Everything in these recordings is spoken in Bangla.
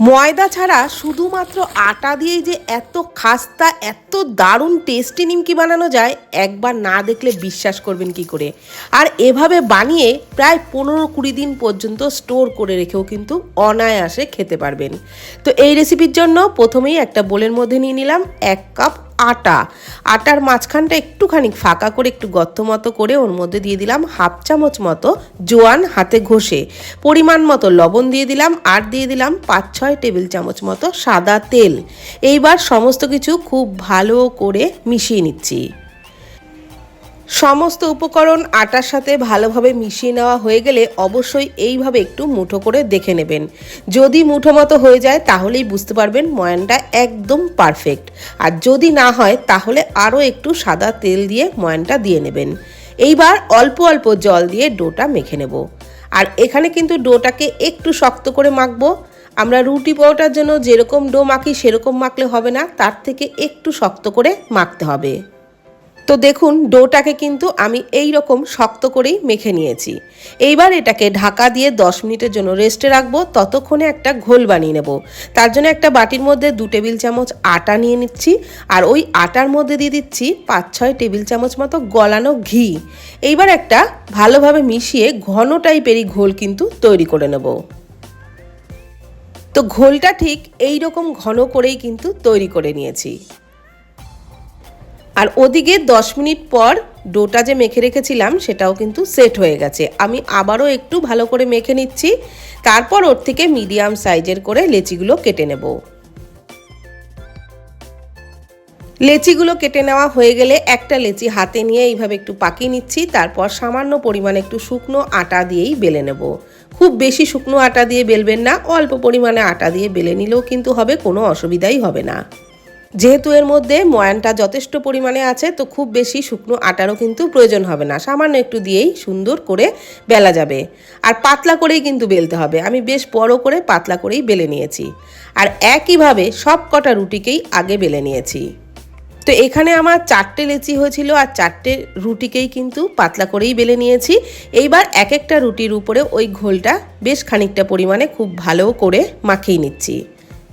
ময়দা ছাড়া শুধুমাত্র আটা দিয়ে যে এত খাস্তা, এত দারুণ টেস্টি নিমকি বানানো যায়, একবার না দেখলে বিশ্বাস করবেন কি করে। আর এভাবে বানিয়ে প্রায় পনেরো কুড়ি দিন পর্যন্ত স্টোর করে রেখেও কিন্তু অনায়াসে খেতে পারবেন। তো এই রেসিপির জন্য প্রথমেই একটা বোলের মধ্যে নিয়ে নিলাম এক কাপ আটা। আটার মাঝখানটা একটুখানি ফাঁকা করে একটু গর্ত মতো করে ওর মধ্যে দিয়ে দিলাম হাফ চামচ মতো জোয়ান হাতে ঘষে। পরিমাণ মতো লবণ দিয়ে দিলাম আর দিয়ে দিলাম পাঁচ ছয় টেবিল চামচ মতো সাদা তেল। এইবার সমস্ত কিছু খুব ভালো করে মিশিয়ে নিচ্ছি। সমস্ত উপকরণ আটার সাথে ভালোভাবে মিশিয়ে নেওয়া হয়ে গেলে অবশ্যই এইভাবে একটু মুঠো করে দেখে নেবেন। যদি মুঠো মতো হয়ে যায়, তাহলেই বুঝতে পারবেন ময়ানটা একদম পারফেক্ট। আর যদি না হয়, তাহলে আরও একটু সাদা তেল দিয়ে ময়ানটা দিয়ে নেবেন। এইবার অল্প অল্প জল দিয়ে ডোটা মেখে নেব। আর এখানে কিন্তু ডোটাকে একটু শক্ত করে মাখবো। আমরা রুটি পরোটার জন্য যেরকম ডো মাখি, সেরকম মাখলে হবে না। তার থেকে একটু শক্ত করে মাখতে হবে। তো দেখুন, ডোটাকে কিন্তু আমি এই রকম শক্ত করেই মেখে নিয়েছি। এইবার এটাকে ঢাকা দিয়ে 10 মিনিটের জন্য রেস্টে রাখব, ততক্ষণে একটা ঘোল বানিয়ে নেব। তার জন্য একটা বাটির মধ্যে দু টেবিল চামচ আটা নিয়ে নিচ্ছি, আর ওই আটার মধ্যে দিয়ে দিচ্ছি পাঁচ ছয় টেবিল চামচ মতো গলানো ঘি। এইবার একটা ভালোভাবে মিশিয়ে ঘন টাইপেরই ঘোল কিন্তু তৈরি করে নেব। তো ঘোলটা ঠিক এই রকম ঘন করেই কিন্তু তৈরি করে নিয়েছি। আর ওদিকে দশ মিনিট পর ডোটা যে মেখে রেখেছিলাম, সেটাও কিন্তু সেট হয়ে গেছে। আমি আবারও একটু ভালো করে মেখে নিচ্ছি, তারপর ওর থেকে মিডিয়াম সাইজের করে লেচিগুলো কেটে নেব। লেচিগুলো কেটে নেওয়া হয়ে গেলে একটা লেচি হাতে নিয়ে এইভাবে একটু পাকিয়ে নিচ্ছি, তারপর সামান্য পরিমাণে একটু শুকনো আটা দিয়েই বেলে নেব। খুব বেশি শুকনো আটা দিয়ে বেলবেন না, অল্প পরিমাণে আটা দিয়ে বেলে নিলেও কিন্তু হবে, কোনো অসুবিধাই হবে না। যেহেতু এর মধ্যে ময়ানটা যথেষ্ট পরিমাণে আছে, তো খুব বেশি শুকনো আটারও কিন্তু প্রয়োজন হবে না। সামান্য একটু দিয়েই সুন্দর করে বেলা যাবে। আর পাতলা করেই কিন্তু বেলতে হবে। আমি বেশ বড় করে পাতলা করেই বেলে নিয়েছি। আর একইভাবে সব কটা রুটিকেই আগে বেলে নিয়েছি। তো এখানে আমার চারটে লেচি হয়েছিল আর চারটে রুটিকেই কিন্তু পাতলা করেই বেলে নিয়েছি। এইবার এক একটা রুটির উপরে ওই ঘোলটা বেশ খানিকটা পরিমাণে খুব ভালো করে মাখিয়ে নিচ্ছি।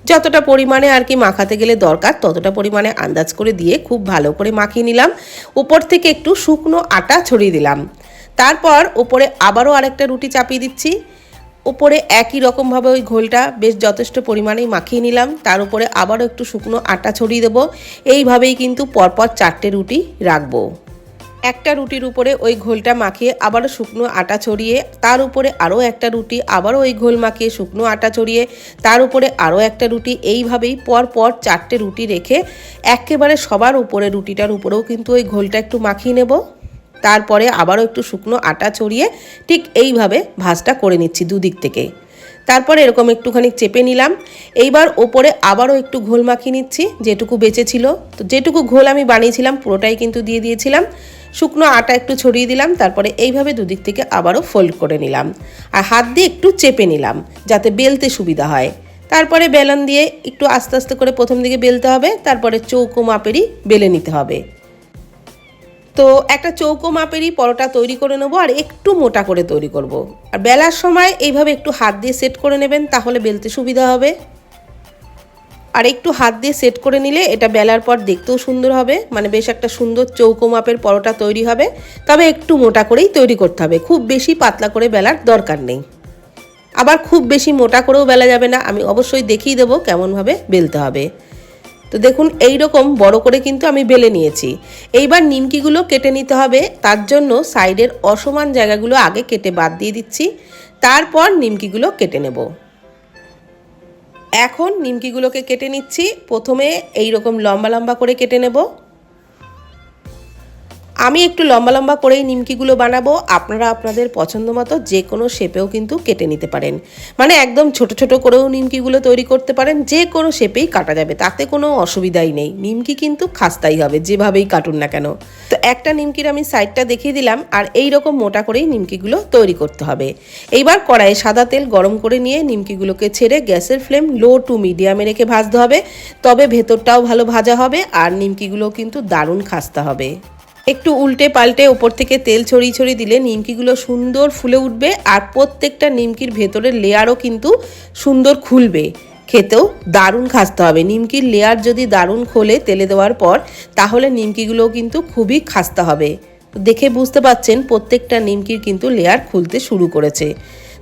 যতটা পরিমাণে আর কি মাখাতে গেলে দরকার, ততটা পরিমাণে আন্দাজ করে দিয়ে খুব ভালো করে মাখিয়ে নিলাম। উপর থেকে একটু শুকনো আটা ছড়িয়ে দিলাম। তারপর উপরে আবারও আরেকটা রুটি চাপিয়ে দিচ্ছি। উপরে একই রকমভাবে ওই ঘোলটা বেশ যথেষ্ট পরিমাণেই মাখিয়ে নিলাম। তার উপরে আবারও একটু শুকনো আটা ছড়িয়ে দেবো। এইভাবেই কিন্তু পরপর চারটে রুটি রাখব। একটা রুটির উপরে ওই ঘোলটা মাখিয়ে আবারও শুকনো আটা ছড়িয়ে, তার উপরে আরও একটা রুটি, আবারও ওই ঘোল মাখিয়ে শুকনো আটা ছড়িয়ে, তার উপরে আরও একটা রুটি, এইভাবেই পর পর চারটে রুটি রেখে একেবারে সবার উপরে, রুটিটার উপরেও কিন্তু ওই ঘোলটা একটু মাখিয়ে নেব। তারপরে আবারও একটু শুকনো আটা ছড়িয়ে ঠিক এইভাবে ভাজটা করে নিচ্ছি দুদিক থেকে। তারপরে এরকম একটুখানি চেপে নিলাম। এইবার ওপরে আবারও একটু ঘোল মাখিয়ে নিচ্ছি, যেটুকু বেঁচে ছিল। তো যেটুকু ঘোল আমি বানিয়েছিলাম, পুরোটাই কিন্তু দিয়ে দিয়েছিলাম। শুকনো আটা একটু ছড়িয়ে দিলাম, তারপরে এইভাবে দুদিক থেকে আবারও ফোল্ড করে নিলাম। আর হাত দিয়ে একটু চেপে নিলাম, যাতে বেলতে সুবিধা হয়। তারপরে বেলন দিয়ে একটু আস্তে আস্তে করে প্রথম দিকে বেলতে হবে, তারপরে চৌকো মাপেরই বেলে নিতে হবে। তো একটা চৌকো মাপেরই পরোটা তৈরি করে নেব আর একটু মোটা করে তৈরি করব। আর বেলার সময় এইভাবে একটু হাত দিয়ে সেট করে নেবেন, তাহলে বেলতে সুবিধা হবে। আর একটু হাত দিয়ে সেট করে নিলে এটা বেলার পর দেখতেও সুন্দর হবে মানে বেশ একটা সুন্দর চৌকো মাপের পরোটা তৈরি হবে। তবে একটু মোটা করেই তৈরি করতে হবে, খুব বেশি পাতলা করে বেলার দরকার নেই। আবার খুব বেশি মোটা করেও বেলা যাবে না, আমি অবশ্যই দেখিয়ে দেবো কেমনভাবে বেলতে হবে। তো দেখুন এই রকম বড় করে কিন্তু আমি বেলে নিয়েছি। এইবার নিমকিগুলো কেটে নিতে হবে। তার জন্য সাইডের অসমান জায়গাগুলো আগে কেটে বাদ দিয়ে দিচ্ছি। তারপর নিমকিগুলো কেটে নেব। এখন নিমকিগুলোকে কেটে নিচ্ছি। প্রথমে এই রকম লম্বা লম্বা করে কেটে নেব। আমি একটু লম্বা লম্বা করেই নিমকিগুলো বানাবো। আপনারা আপনাদের পছন্দ মতো যে কোনো শেপেও কিন্তু কেটে নিতে পারেন। মানে একদম ছোট ছোট করেও নিমকিগুলো তৈরি করতে পারেন, যে কোনো শেপেই কাটা যাবে, তাতে কোনো অসুবিধাই নেই। নিমকি কিন্তু খাস্তাই হবে, যেভাবেই কাটুন না কেন। তো একটা নিমকির আমি সাইডটা দেখিয়ে দিলাম, আর এই রকম মোটা করেই নিমকিগুলো তৈরি করতে হবে। এইবার কড়াইয়ে সাদা তেল গরম করে নিয়ে নিমকিগুলোকে ছেড়ে গ্যাসের ফ্লেম লো টু মিডিয়ামে রেখে ভাজতে হবে। তবে ভেতরটাও ভালো ভাজা হবে, আর নিমকিগুলো কিন্তু দারুণ খাস্তা হবে। একটু উল্টে পাল্টে ওপর থেকে তেল ছড়িয়ে ছড়িয়ে দিলে নিমকিগুলো সুন্দর ফুলে উঠবে আর প্রত্যেকটা নিমকির ভেতরের লেয়ারও কিন্তু সুন্দর খুলবে। খেতেও দারুণ খাসতে হবে। নিমকির লেয়ার যদি দারুণ খোলে তেলে দেওয়ার পর, তাহলে নিমকিগুলোও কিন্তু খুবই খাসতে হবে। দেখে বুঝতে পাচ্ছেন প্রত্যেকটা নিমকির কিন্তু লেয়ার খুলতে শুরু করেছে।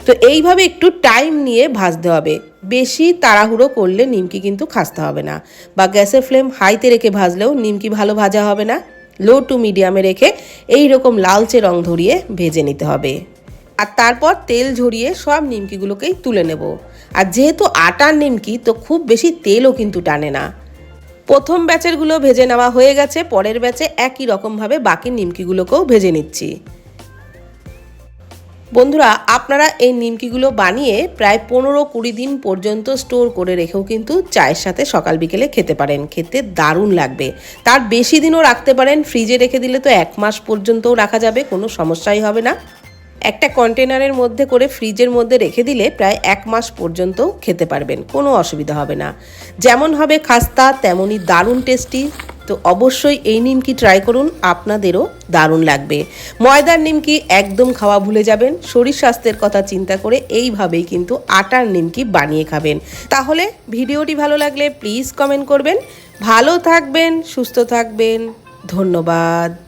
তো এইভাবে একটু টাইম নিয়ে ভাজতে হবে। বেশি তাড়াহুড়ো করলে নিমকি কিন্তু খাসতে হবে না বা গ্যাসের ফ্লেম হাইতে রেখে ভাজলেও নিমকি ভালো ভাজা হবে না। লো টু মিডিয়ামে রেখে এই রকম লালচে রং ধরিয়ে ভেজে নিতে হবে। আর তারপর তেল ঝরিয়ে সব নিমকিগুলোকেই তুলে নেব। আর যেহেতু আটার নিমকি, তো খুব বেশি তেলও কিন্তু টানে না। প্রথম ব্যাচেরগুলো ভেজে নেওয়া হয়ে গেছে, পরের ব্যাচে একই রকমভাবে বাকি নিমকিগুলোকেও ভেজে নিচ্ছি। বন্ধুরা, আপনারা এই নিমকিগুলো বানিয়ে প্রায় পনেরো কুড়ি দিন পর্যন্ত স্টোর করে রেখেও কিন্তু চায়ের সাথে সকাল বিকেলে খেতে পারেন। খেতে দারুণ লাগবে। তার বেশি দিনও রাখতে পারেন। ফ্রিজে রেখে দিলে তো এক মাস পর্যন্তও রাখা যাবে, কোনো সমস্যাই হবে না। একটা কন্টেনারের মধ্যে করে ফ্রিজের মধ্যে রেখে দিলে প্রায় এক মাস পর্যন্ত খেতে পারবেন, কোনো অসুবিধা হবে না। যেমন হবে খাস্তা, তেমনই দারুণ টেস্টি। তো অবশ্যই এই নিমকি ট্রাই করুন, আপনাদেরও দারুণ লাগবে। ময়দার নিমকি একদম খাওয়া ভুলে যাবেন, শরীর স্বাস্থ্যের কথা চিন্তা করে এইভাবেই কিন্তু আটার নিমকি বানিয়ে খাবেন। তাহলে ভিডিওটি ভালো লাগলে প্লিজ কমেন্ট করবেন। ভালো থাকবেন, সুস্থ থাকবেন, ধন্যবাদ।